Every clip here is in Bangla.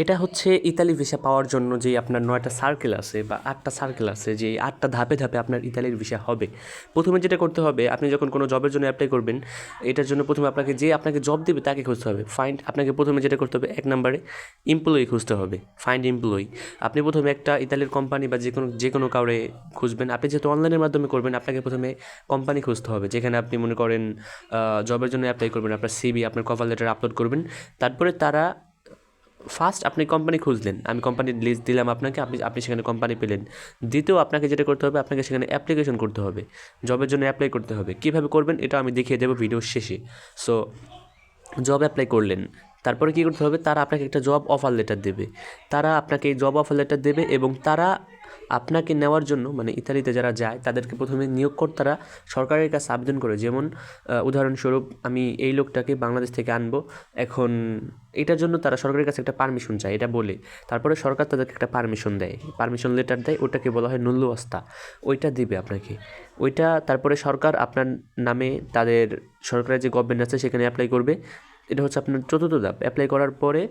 এটা হচ্ছে ইতালি ভিসা পাওয়ার জন্য যে আপনার নয়টা সার্কেল আছে বা আটটা সার্কেল আছে, যে আটটা ধাপে ধাপে আপনার ইতালির ভিসা হবে। প্রথমে যেটা করতে হবে, আপনি যখন কোনো জবের জন্য অ্যাপ্লাই করবেন, এটার জন্য প্রথমে আপনাকে যে আপনাকে জব দেবে তাকে খুঁজতে হবে। ফাইন্ড আপনাকে প্রথমে যেটা করতে হবে, এক নম্বরে এমপ্লয়ি খুঁজতে হবে। ফাইন্ড এমপ্লয়ি আপনি প্রথমে একটা ইতালির কোম্পানি বা যে কোনো যে কোনো কাউরে খুঁজবেন। আপনি যেহেতু অনলাইনের মাধ্যমে করবেন, আপনাকে প্রথমে কোম্পানি খুঁজতে হবে। যেখানে আপনি মনে করেন জবের জন্য অ্যাপ্লাই করবেন, আপনার সিবি আপনার কভার লেটার আপলোড করবেন। তারপরে তারা ফার্স্ট আপনি কোম্পানি খুঁজলেন। আমি কোম্পানির লিস্ট দিলাম আপনাকে, আপনি আপনি সেখানে কোম্পানি পেলেন। দ্বিতীয়, আপনাকে যেটা করতে হবে, আপনাকে সেখানে অ্যাপ্লিকেশন করতে হবে। জবের জন্য অ্যাপ্লাই করতে হবে। কীভাবে করবেন, এটা আমি দেখিয়ে দেবো ভিডিও শেষে। সো জব অ্যাপ্লাই করলেন। তারপরে কী করতে হবে? তারা আপনাকে একটা জব অফার লেটার দেবে। তারা আপনাকে এই জব অফার লেটার দেবে এবং তারা আপনাকে নেওয়ার জন্য মানে ইতালিতে যারা যায়, তাদেরকে প্রথমে নিয়োগকর্তারা সরকারের কাছে আবেদন করে। যেমন উদাহরণস্বরূপ, আমি এই লোকটাকে বাংলাদেশ থেকে আনব। এখন এটার জন্য তারা সরকারের কাছে একটা পারমিশন চায়, এটা বলে। তারপরে সরকার তাদেরকে একটা পারমিশন দেয়। পারমিশন লেটার দেয়, ওটাকে বলা হয় নুল্লুয়াস্তা ওইটা দিবে আপনাকে। ওইটা, তারপরে সরকার আপনার নামে তাদের সরকারের যে গভর্নমেন্ট আছে, সেখানে অ্যাপ্লাই করবে। এটা হচ্ছে আপনার চতুর্থ ধাপ। অ্যাপ্লাই করার পরে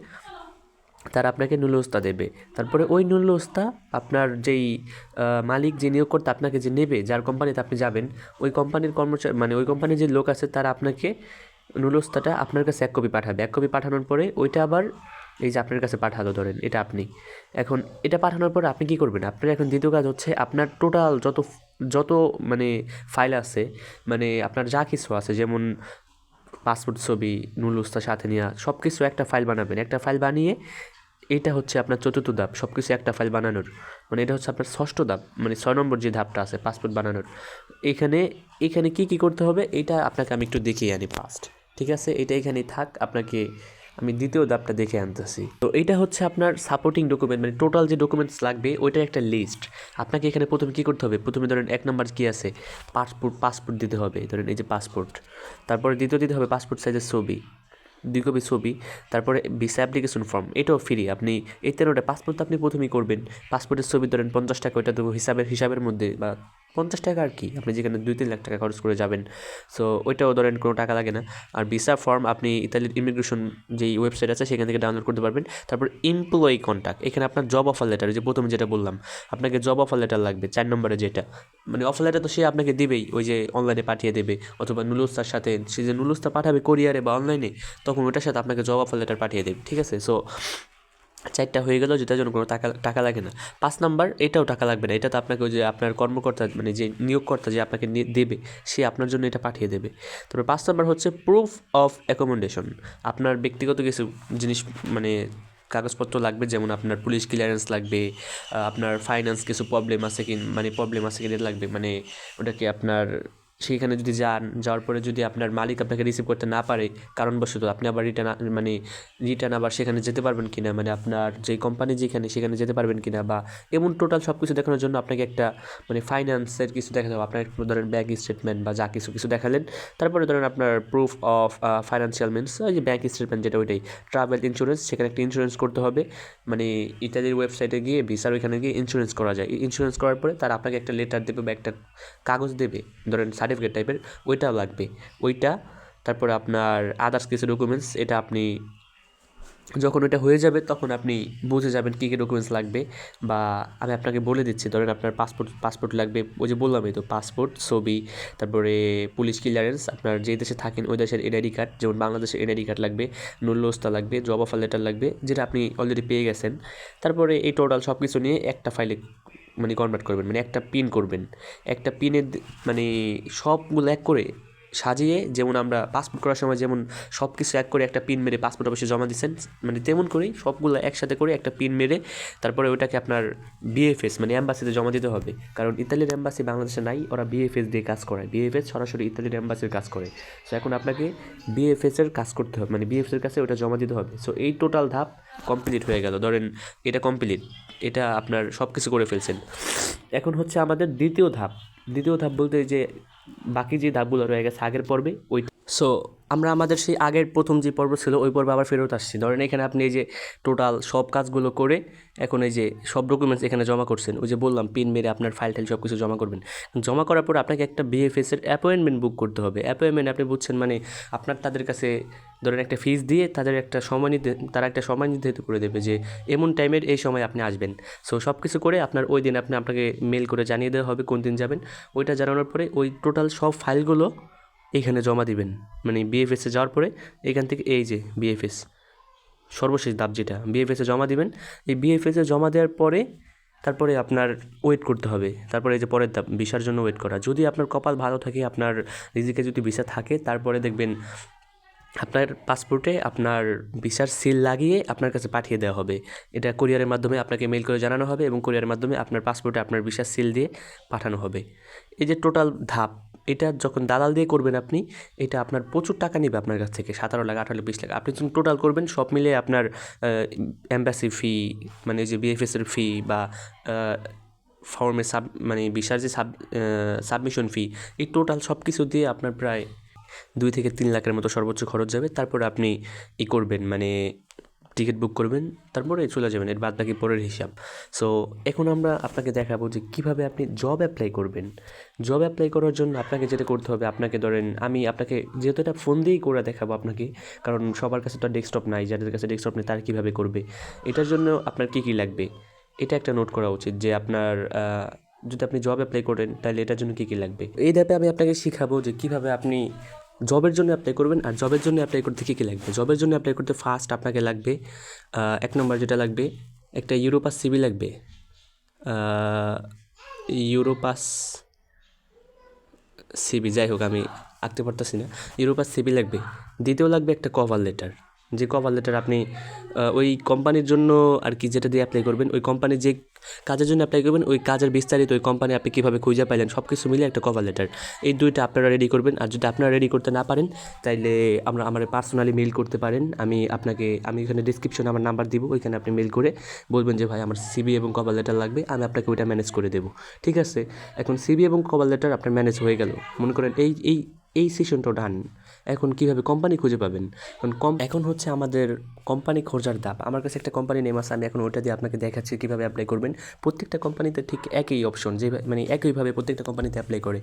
তারা আপনাকে নুলস্তা দেবে। তারপরে ওই নুলস্তা আপনার যেই মালিক, যে নিয়োগকর্তা আপনাকে যে নেবে, যার কোম্পানিতে আপনি যাবেন, ওই কোম্পানির কর্মচারী মানে ওই কোম্পানির যে লোক আছে, তারা আপনাকে নুলস্তাটা আপনার কাছে এক কপি পাঠাবে। এক কপি পাঠানোর পরে ওইটা আবার এই যে আপনার কাছে পাঠালো ধরেন, এটা আপনি। এখন এটা পাঠানোর পর আপনি কি করবেন? আপনার এখন দ্বিতীয় কাজ হচ্ছে আপনার টোটাল যত যত মানে ফাইল আছে মানে আপনার যা কিছু আছে, যেমন পাসপোর্ট ছবি নুলুস্তা সাথে নেওয়া সব কিছু একটা ফাইল বানাবেন। একটা ফাইল বানিয়ে এটা হচ্ছে আপনার চতুর্থ ধাপ সব কিছু একটা ফাইল বানানোর। মানে এটা হচ্ছে আপনার ষষ্ঠ ধাপ মানে ছয় নম্বর যে ধাপটা আছে পাসপোর্ট বানানোর। এখানে এখানে কি কি করতে হবে? এটা আপনাকে আমি একটু দেখিয়ে আনি ফার্স্ট ঠিক আছে? এটা এখানে থাক, আপনাকে আমি দ্বিতীয় ধাপটা দেখে আনতেছি। তো এটা হচ্ছে আপনার সাপোর্টিং ডকুমেন্ট মানে টোটাল যে ডকুমেন্টস লাগবে, ওইটার একটা লিস্ট আপনাকে এখানে প্রথমে কী করতে হবে? প্রথমে ধরেন এক নম্বর কী আছে? পাসপোর্ট পাসপোর্ট দিতে হবে, ধরেন এই যে পাসপোর্ট তারপরে দ্বিতীয় দিতে হবে পাসপোর্ট সাইজের ছবি, দুই কপি ছবি, তারপরে ভিসা অ্যাপ্লিকেশন ফর্ম এটাও ফ্রি আপনি এই তেরোটা পাসপোর্ট আপনি প্রথমেই করবেন। পাসপোর্টের ছবি ধরেন পঞ্চাশ টাকা ওইটা দেবো? হিসাবের হিসাবের মধ্যে বা পঞ্চাশ টাকা আর কি? আপনি যেখানে দুই, তিন লাখ টাকা খরচ করে যাবেন। সো ওইটাও ধরেন কোনো টাকা লাগে না। আর ভিসা ফর্ম আপনি ইতালির ইমিগ্রেশন যেই ওয়েবসাইট আছে, সেখান থেকে ডাউনলোড করতে পারবেন। তারপর এমপ্লয়ি কন্ট্যাক্ট এখানে আপনার জব অফার লেটার যে প্রথমে যেটা বললাম, আপনাকে জব অফার লেটার লাগবে, চার নম্বরে যেটা। মানে অফার লেটার তো সে আপনাকে দেবেই, ওই যে অনলাইনে পাঠিয়ে দেবে, অথবা নুলুস্তার সাথে, সে যে নুলুস্তা পাঠাবে কোরিয়ারে বা অনলাইনে তখন ওটার সাথে আপনাকে জব অফার লেটার পাঠিয়ে দেবে, ঠিক আছে? সো চারটা হয়ে গেল, যেটার জন্য কোনো টাকা টাকা লাগে না। পাঁচ নাম্বার, এটাও টাকা লাগবে না। এটা তো আপনাকে যে আপনার কর্মকর্তা মানে যে নিয়োগকর্তা যে আপনাকে দেবে, সে আপনার জন্য এটা পাঠিয়ে দেবে। তারপর পাঁচ নাম্বার হচ্ছে প্রুফ অফ অ্যাকোমোডেশন আপনার ব্যক্তিগত কিছু জিনিস মানে কাগজপত্র লাগবে, যেমন আপনার পুলিশ ক্লিয়ারেন্স লাগবে আপনার ফাইন্যান্স কিছু প্রবলেম আছে কি মানে প্রবলেম আছে কিনা লাগবে মানে ওটাকে আপনার সেইখানে যদি যান, যাওয়ার পরে যদি আপনার মালিক আপনাকে রিসিভ করতে না পারে, কারণবশত আপনি আবার রিটার্ন মানে রিটার্ন আবার সেখানে যেতে পারবেন কিনা মানে আপনার যেই কোম্পানি যেখানে, সেখানে যেতে পারবেন কিনা বা এমন টোটাল সব কিছু দেখানোর জন্য আপনাকে একটা মানে ফাইন্যান্সের কিছু দেখাতে হবে। আপনার ধরেন ব্যাঙ্ক স্টেটমেন্ট বা যা কিছু কিছু দেখালেন। তারপরে ধরেন আপনার প্রুফ অফ ফাইন্যান্সিয়াল মিনস ওই যে ব্যাঙ্ক স্টেটমেন্ট যেটা ওইটাই। ট্রাভেল ইন্স্যুরেন্স সেখানে একটা ইন্স্যুরেন্স করতে হবে। মানে ইত্যাদির ওয়েবসাইটে গিয়ে ভিসার ওইখানে গিয়ে ইন্স্যুরেন্স করা যায়। ইন্স্যুরেন্স করার পরে তারা আপনাকে একটা লেটার দেবে বা একটা কাগজ দেবে। ধরেন সার্টিফিকেট টাইপের ওইটাও লাগবে। ওইটা, তারপরে আপনার আদার্স কিছু ডকুমেন্টস এটা আপনি যখন ওটা হয়ে যাবে, তখন আপনি বুঝে যাবেন কী কী ডকুমেন্টস লাগবে। বা আমি আপনাকে বলে দিচ্ছি, ধরেন আপনার পাসপোর্ট পাসপোর্ট লাগবে, ওই যে বললামই তো পাসপোর্ট ছবি, তারপরে পুলিশ ক্লিয়ারেন্স আপনার যে দেশে থাকেন, ওই দেশের এনআইডি কার্ড যেমন বাংলাদেশের এনআইডি কার্ড লাগবে নুল্লোস্তা লাগবে জব অফার লেটার লাগবে, যেটা আপনি অলরেডি পেয়ে গেছেন। তারপরে এই টোটাল সব কিছু নিয়ে একটা ফাইলে মানে কনভার্ট করবেন মানে একটা পিন করবেন। একটা পিনের মানে সবগুলো এক করে সাজিয়ে যেমন আমরা পাসপোর্ট করার সময় যেমন সব কিছু এক করে একটা পিন মেরে পাসপোর্ট অফিসে জমা দিচ্ছেন মানে তেমন করেই সবগুলো একসাথে করে একটা পিন মেরে তারপরে ওইটাকে আপনার বিএফএস মানে অ্যাম্বাসিতে জমা দিতে হবে। কারণ ইতালির অ্যাম্বাসি বাংলাদেশে নাই, ওরা বিএফএস দিয়ে কাজ করায়। বিএফএস সরাসরি ইতালির অ্যাম্বাসির কাজ করে। সো এখন আপনাকে বিএফএস এর কাজ করতে হবে মানে বিএফএস এর কাছে ওটা জমা দিতে হবে। সো এই টোটাল ধাপ কমপ্লিট হয়ে গেল। ধরেন এটা কমপ্লিট এটা আপনার সব কিছু করে ফেলছেন। এখন হচ্ছে আমাদের দ্বিতীয় ধাপ। দ্বিতীয় ধাপ বলতে যে বাকি যে ধাপগুলো রয়ে গেছে আগের পর্বে, ওই সো আমরা আমাদের সেই আগের প্রথম যে পর্ব ছিল, ওই পর্বে আবার ফেরত আসছি। ধরেন এখানে আপনি এই যে টোটাল সব কাজগুলো করে এখন এই যে সব ডকুমেন্টস এখানে জমা করছেন, ওই যে বললাম পিন মেরে আপনার ফাইল টাইল সব কিছু জমা করবেন। জমা করার পর আপনাকে একটা বিএফএসের অ্যাপয়েন্টমেন্ট বুক করতে হবে। অ্যাপয়েন্টমেন্ট আপনি বুঝছেন মানে আপনার তাদের কাছে ধরেন একটা ফিস দিয়ে তাদের একটা সময় নিতে তারা একটা সময় নির্ধারিত করে দেবে যে এমন টাইমের এই সময় আপনি আসবেন। সো সব কিছু করে আপনার ওই দিন আপনি আপনাকে মেল করে জানিয়ে দেওয়া হবে কোন দিন যাবেন। ওইটা জানানোর পরে ওই টোটাল সব ফাইলগুলো এখানে জমা দিবেন। মানে বিএফএসে যাওয়ার পরে এখান থেকে এই যে বিএফএস সর্বশেষ ধাপ যেটা বিএফএসে জমা দিবেন। এই বিএফএসে জমা দেওয়ার পরে তারপরে আপনার ওয়েট করতে হবে। তারপরে এই যে পরের ধাপ ভিসার জন্য ওয়েট করা। যদি আপনার কপাল ভালো থাকে, আপনার রিজিকে যদি ভিসা থাকে, তারপরে দেখবেন আপনার পাসপোর্টে আপনার ভিসার সিল লাগিয়ে আপনার কাছে পাঠিয়ে দেওয়া হবে। এটা কোরিয়ারের মাধ্যমে আপনাকে মেল করে জানানো হবে এবং কোরিয়ারের মাধ্যমে আপনার পাসপোর্টে আপনার ভিসার সিল দিয়ে পাঠানো হবে। এই যে টোটাল ধাপ, এটা যখন দালাল দিয়ে করবেন আপনি, এটা আপনার প্রচুর টাকা নেবে আপনার কাছ থেকে, সতেরো লাখ, আঠারো বিশ লাখ। আপনি যখন টোটাল করবেন, সব মিলে আপনার অ্যাম্বাসি ফি মানে যে বিএফএসের ফি বা ফর্মে সাব মানে ভিসার যে সাব সাবমিশন ফি এই টোটাল সব কিছু দিয়ে আপনার প্রায় দুই থেকে তিন লাখের মতো সর্বোচ্চ খরচ যাবে। তারপরে আপনি ই করবেন মানে টিকিট বুক করবেন, তারপরে চলে যাবেন, এর বাদ বাকি পরের হিসাব। সো এখন আমরা আপনাকে দেখাবো যে কীভাবে আপনি জব অ্যাপ্লাই করবেন। জব অ্যাপ্লাই করার জন্য আপনাকে যেটা করতে হবে, আপনাকে ধরেন আমি আপনাকে যেহেতু এটা ফোন দিয়েই করে দেখাবো আপনাকে, কারণ সবার কাছে তো ডেস্কটপ নাই, যাদের কাছে ডেস্কটপ নেই তারা কীভাবে করবে? এটার জন্য আপনার কী কী লাগবে? এটা একটা নোট করা উচিত যে আপনার যদি আপনি জব অ্যাপ্লাই করেন, তাহলে এটার জন্য কী কী লাগবে? এই ধাপে আমি আপনাকে শিখাবো যে কীভাবে আপনি জবের জন্য অ্যাপ্লাই করবেন আর জবের জন্য অ্যাপ্লাই করতে কী কী লাগবে? জবের জন্য অ্যাপ্লাই করতে ফার্স্ট আপনাকে লাগবে এক নম্বর যেটা লাগবে, একটা ইউরোপাস সিবি লাগবে। ইউরোপাস সিবি যাই হোক, আমি আঁকতে পারতেছি না। ইউরোপাস সিবি লাগবে। দ্বিতীয় লাগবে একটা কভার লেটার যে কভার লেটার আপনি ওই কোম্পানির জন্য আর কি যেটা দিয়ে অ্যাপ্লাই করবেন, ওই কোম্পানি যে কাজের জন্য অ্যাপ্লাই করবেন, ওই কাজের বিস্তারিত ওই কোম্পানি আপনি কীভাবে খুঁজে পাইলেন সব কিছু মিলে একটা কভার লেটার এই দুইটা আপনারা রেডি করবেন, আর যদি আপনারা রেডি করতে না পারেন, তাইলে আমরা, আমার পার্সোনালি মেল করতে পারেন। আমি আপনাকে, আমি এখানে ডিসক্রিপশনে আমার নাম্বার দিব, ওইখানে আপনি মেল করে বলবেন যে, ভাই, আমার সিবি এবং কভার লেটার লাগবে, আমি আপনাকে ওইটা ম্যানেজ করে দেবো। ঠিক আছে? এখন সিবি এবং কভার লেটার আপনার ম্যানেজ হয়ে গেল। মনে করেন এই এই এই সেশনটা ডান এখন কীভাবে কোম্পানি খুঁজে পাবেন? এখন কম এখন হচ্ছে আমাদের কোম্পানি খোঁজার ধাপ। আমার কাছে একটা কোম্পানি নেম আছে, আমি এখন ওটা দিয়ে আপনাকে দেখাচ্ছি কীভাবে অ্যাপ্লাই করবেন। প্রত্যেকটা কোম্পানিতে ঠিক একই অপশন যে মানে একইভাবে প্রত্যেকটা কোম্পানিতে অ্যাপ্লাই করে।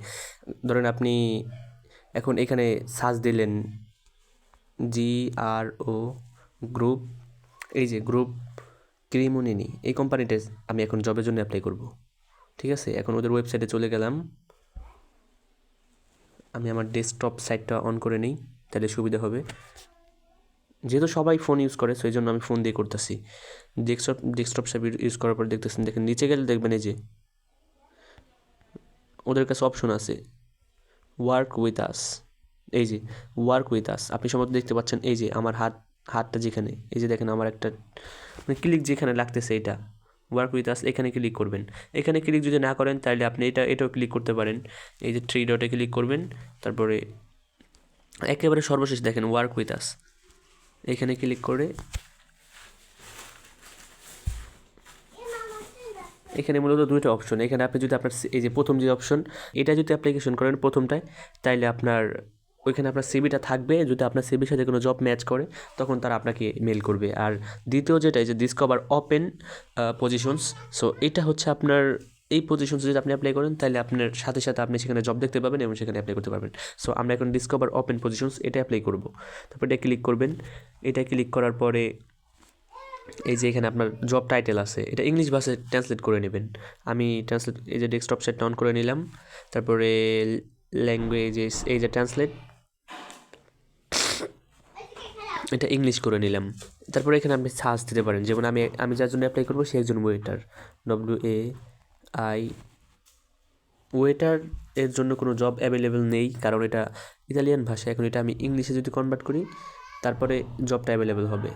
ধরেন আপনি এখন এখানে সার্চ দিলেন জি আর ও গ্রুপ এই যে গ্রুপ ক্রিমুনিনি এই কোম্পানিতে আমি এখন জবের জন্য অ্যাপ্লাই করব। ঠিক আছে? এখন ওদের ওয়েবসাইটে চলে গেলাম। আমি আমার ডেস্কটপ সাইটটা অন করে নিই, তাহলে সুবিধা হবে। যেহেতু সবাই ফোন ইউজ করে সেই জন্য আমি ফোন দিয়ে করতেছি। ডেস্কটপ ডেস্কটপ সাইট ইউজ করার পর দেখতেছেন, দেখেন নিচে গেলে দেখবেন এই যে ওদের কাছে অপশন আছে ওয়ার্ক উইথ আস এই যে ওয়ার্ক উইথ আস আপনি সম্ভবত দেখতে পাচ্ছেন, এই যে আমার হাত, হাতটা যেখানে, এই যে দেখেন আমার একটা মানে ক্লিক যেখানে লাগতেছে এটা। ওয়ার্ক উইথ আস এখানে ক্লিক করবেন। এখানে ক্লিক যদি না করেন তাহলে আপনি এটা, এটাও ক্লিক করতে পারেন। এই যে থ্রি ডটে ক্লিক করবেন, তারপরে একেবারে সর্বশেষ দেখেন ওয়ার্ক উইথ আস এখানে ক্লিক করে। এখানে মূলত দুইটা অপশন এখানে আপনি যদি আপনার এই যে প্রথম যে অপশন এটা যদি অ্যাপ্লিকেশন করেন প্রথমটায়, তাইলে আপনার ওইখানে আপনার সিবিটা থাকবে। যদি আপনার সিবির সাথে কোনো জব ম্যাচ করে, তখন তারা আপনাকে মেল করবে। আর দ্বিতীয় যেটা যে ডিসকভার ওপেন পজিশনস সো এটা হচ্ছে আপনার এই পজিশনস যদি আপনি অ্যাপ্লাই করেন, তাহলে আপনার সাথে সাথে আপনি সেখানে জব দেখতে পাবেন এবং সেখানে অ্যাপ্লাই করতে পারবেন। সো আমরা এখন ডিসকভার ওপেন পজিশনস এটা অ্যাপ্লাই করব। তারপর এটা ক্লিক করবেন। এটা ক্লিক করার পরে এই যে এখানে আপনার জব টাইটেল আছে, এটা ইংলিশ ভাষায় ট্রান্সলেট করে নেবেন। আমি ট্রান্সলেট এই যে ডেস্কটপ সেটটা অন করে নিলাম। তারপরে ল্যাঙ্গুয়েজেস এই যে ট্রান্সলেট এটা ইংলিশ করে নিলাম। তারপরে এখানে আপনি সার্চ দিতে পারেন। যেমন আমি আমি যার জন্য অ্যাপ্লাই করব, সে একজন waiter W A I waiter এর জন্য কোনো জব অ্যাভেলেবেল নেই, কারণ এটা ইতালিয়ান ভাষা। এখন এটা আমি ইংলিশে যদি কনভার্ট করি, তারপরে জবটা অ্যাভেলেবেল হবে।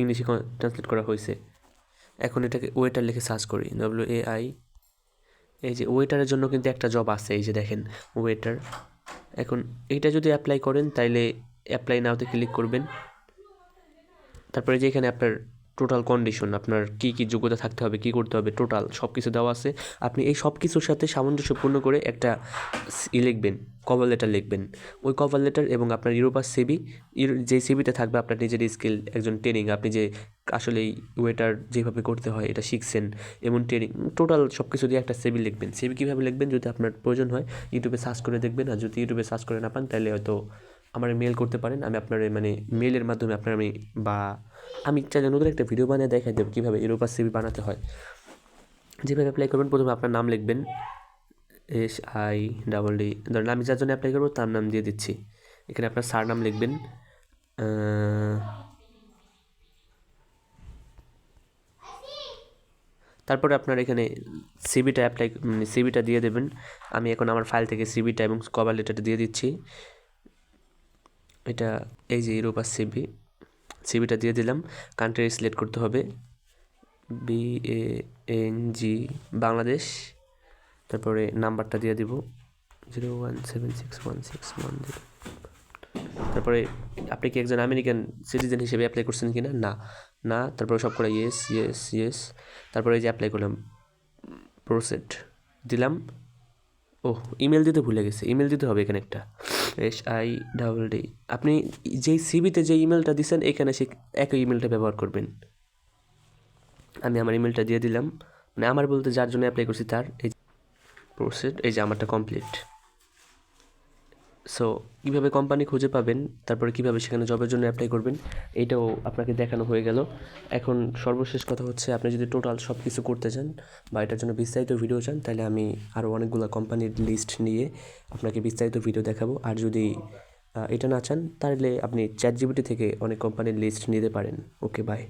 ইংলিশে ট্রান্সলেট করা হয়েছে। এখন এটাকে ওয়েটার লিখে সার্চ করি ডব্লিউ এ আই এই যে ওয়েটারের জন্য কিন্তু একটা জব আছে, এই যে দেখেন, ওয়েটার। এখন এইটা যদি অ্যাপ্লাই করেন, তাইলে অ্যাপ্লাই নাওতে ক্লিক করবেন। তারপরে যে এখানে আপনার টোটাল কন্ডিশন আপনার কী কী যোগ্যতা থাকতে হবে, কী করতে হবে টোটাল সব কিছু দেওয়া আছে। আপনি এই সব কিছুর সাথে সামঞ্জস্যপূর্ণ করে একটা ই লিখবেন কভার লেটার লিখবেন। ওই কভার লেটার এবং আপনার ইউরোপাস সিবি যে সিবিতে থাকবে আপনার নিজের স্কিল একজন ট্রেনিং আপনি যে আসলে ওয়েটার যেভাবে করতে হয়, এটা শিখছেন, এমন ট্রেনিং টোটাল সব কিছু দিয়ে একটা সিবি লিখবেন। সিবি কীভাবে লিখবেন? যদি আপনার প্রয়োজন হয় ইউটিউবে সার্চ করে দেখবেন, আর যদি ইউটিউবে সার্চ করে না পান, তাহলে হয়তো আমার মেল করতে পারেন। আমি আপনার মানে মেলের মাধ্যমে আপনার আমি বা আমি চাইলে নতুন একটা ভিডিও বানিয়ে দেখাই দেবো কীভাবে ইউরোপাস সিবি বানাতে হয়। যেভাবে অ্যাপ্লাই করবেন, প্রথমে আপনার নাম লিখবেন। এস আই ডাবল ডি ধরেন আমি যার জন্য অ্যাপ্লাই করব, তার নাম দিয়ে দিচ্ছি। এখানে আপনার সার নাম লিখবেন। তারপরে আপনার এখানে সিবিটা অ্যাপ্লাই মানে সিবিটা দিয়ে দেবেন। আমি এখন আমার ফাইল থেকে সিবিটা এবং কভার লেটারটা দিয়ে দিচ্ছি। এটা এই যে ইউরোপাস সিবি সিবিটা দিয়ে দিলাম। কান্ট্রি সিলেক্ট করতে হবে। B A N G Bangladesh. তারপরে নাম্বারটা দিয়ে দিব। Zero one seven six one six one zero তারপরে আপনি কি একজন আমেরিকান সিটিজেন হিসেবে অ্যাপ্লাই করছেন কি না। না না তারপরে সব করে ইয়েস ইয়েস ইয়েস তারপরে এই যে অ্যাপ্লাই করলাম প্রোসেড দিলাম। ও ইমেল দিতে ভুলে গেছে। ইমেল দিতে হবে এখানে একটা। এস আই ডাবল ডি আপনি যেই সিবিতে যে ইমেলটা দিচ্ছেন এখানে সে একই ইমেলটা ব্যবহার করবেন। আমি আমার ইমেলটা দিয়ে দিলাম। মানে আমার বলতে যার জন্য অ্যাপ্লাই করছি তার এই প্রসেড এই যে আমারটা কমপ্লিট সো কীভাবে কোম্পানি খুঁজে পাবেন, তারপরে কীভাবে সেখানে জবের জন্য অ্যাপ্লাই করবেন এইটাও আপনাকে দেখানো হয়ে গেল। এখন সর্বশেষ কথা হচ্ছে, আপনি যদি টোটাল সব কিছু করতে চান বা এটার জন্য বিস্তারিত ভিডিও চান, তাহলে আমি আরও অনেকগুলো কোম্পানির লিস্ট নিয়ে আপনাকে বিস্তারিত ভিডিও দেখাবো। আর যদি এটা না চান, তাহলে আপনি চ্যাট জিবিটি থেকে অনেক কোম্পানির লিস্ট নিতে পারেন। Okay bye